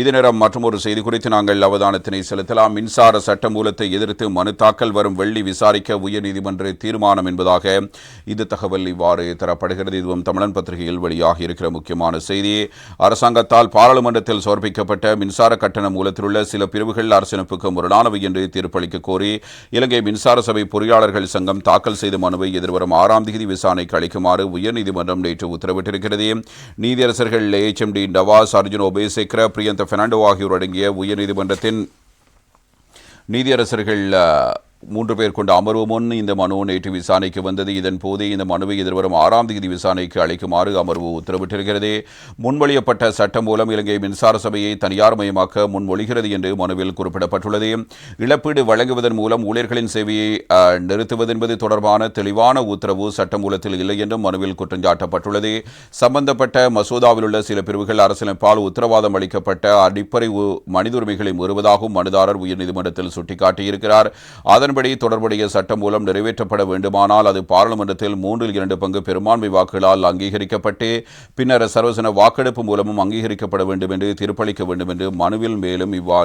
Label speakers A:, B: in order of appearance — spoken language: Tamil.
A: இது நேரம் ஒரு செய்தி குறித்து நாங்கள் அவதானத்தினை செலுத்தலாம். மின்சார சட்ட மூலத்தை எதிர்த்து மனு தாக்கல் வரும் வெள்ளி விசாரிக்க உயர்நீதிமன்ற தீர்மானம் என்பதாக இது தகவல் இவ்வாறு தரப்படுகிறது. இதுவும் தமிழன் பத்திரிகையில் வெளியாகி இருக்கிற முக்கியமான செய்தி. அரசாங்கத்தால் பாராளுமன்றத்தில் சமர்ப்பிக்கப்பட்ட மின்சார கட்டண மூலத்தில் உள்ள சில பிரிவுகள் அரசமைப்புக்கு முரணானவை என்று தீர்ப்பளிக்க கோரி இலங்கை மின்சார சபை பொறியாளர்கள் சங்கம் தாக்கல் செய்த மனுவை எதிர்வரும் ஆறாம் தேதி விசாரணைக்கு அளிக்குமாறு உயர்நீதிமன்றம் நேற்று உத்தரவிட்டிருக்கிறது. நீதியரசர்கள் ஏஎச்எம்டி நவாஸ் அர்ஜுன் ஒபேசேக்கர பிரியந்த பெர்னாண்டோ ஆகியோர் அடங்கிய உயர்நீதிமன்றத்தின் நீதியரசர்கள் மூன்று பேர் கொண்ட அமர்வு முன் இந்த மனு நேற்று விசாரணைக்கு வந்தது. இதன் போதே இந்த மனுவை எதிர்வரும் ஆறாம் தேதி விசாரணைக்கு அளிக்குமாறு அமர்வு உத்தரவிட்டிருக்கிறது. முன்மொழியப்பட்ட சட்டம் மூலம் இலங்கை மின்சார சபையை தனியார் மயமாக்க முன்மொழிகிறது என்று மனுவில் குறிப்பிடப்பட்டுள்ளது. இழப்பீடு வழங்குவதன் மூலம் ஊழியர்களின் சேவையை நிறுத்துவது என்பது தொடர்பான தெளிவான உத்தரவு சட்டமூலத்தில் இல்லை என்றும் மனுவில் குற்றஞ்சாட்டப்பட்டுள்ளது சம்பந்தப்பட்ட மசோதாவில் உள்ள சில பிரிவுகள் அரசியலமைப்பால் உத்தரவாதம் அளிக்கப்பட்ட அடிப்படை உ- மனித உரிமைகளை மீறுவதாகவும் மனுதாரர் உயர்நீதிமன்றத்தில் சுட்டிக்காட்டியிருக்கிறார். அதன்படி தொடர்புடைய சட்டம் மூலம் நிறைவேற்றப்பட வேண்டுமானால் அது பாராளுமன்றத்தில் மூன்றில் இரண்டு பங்கு பெரும்பான்மை வாக்குகளால் அங்கீகரிக்கப்பட்டு பின்னர் சர்வசன வாக்கெடுப்பு மூலமும் அங்கீகரிக்கப்பட வேண்டும் என்று தீர்ப்பளிக்க வேண்டும் என்று மனுவில் மேலும் இவ்வாறு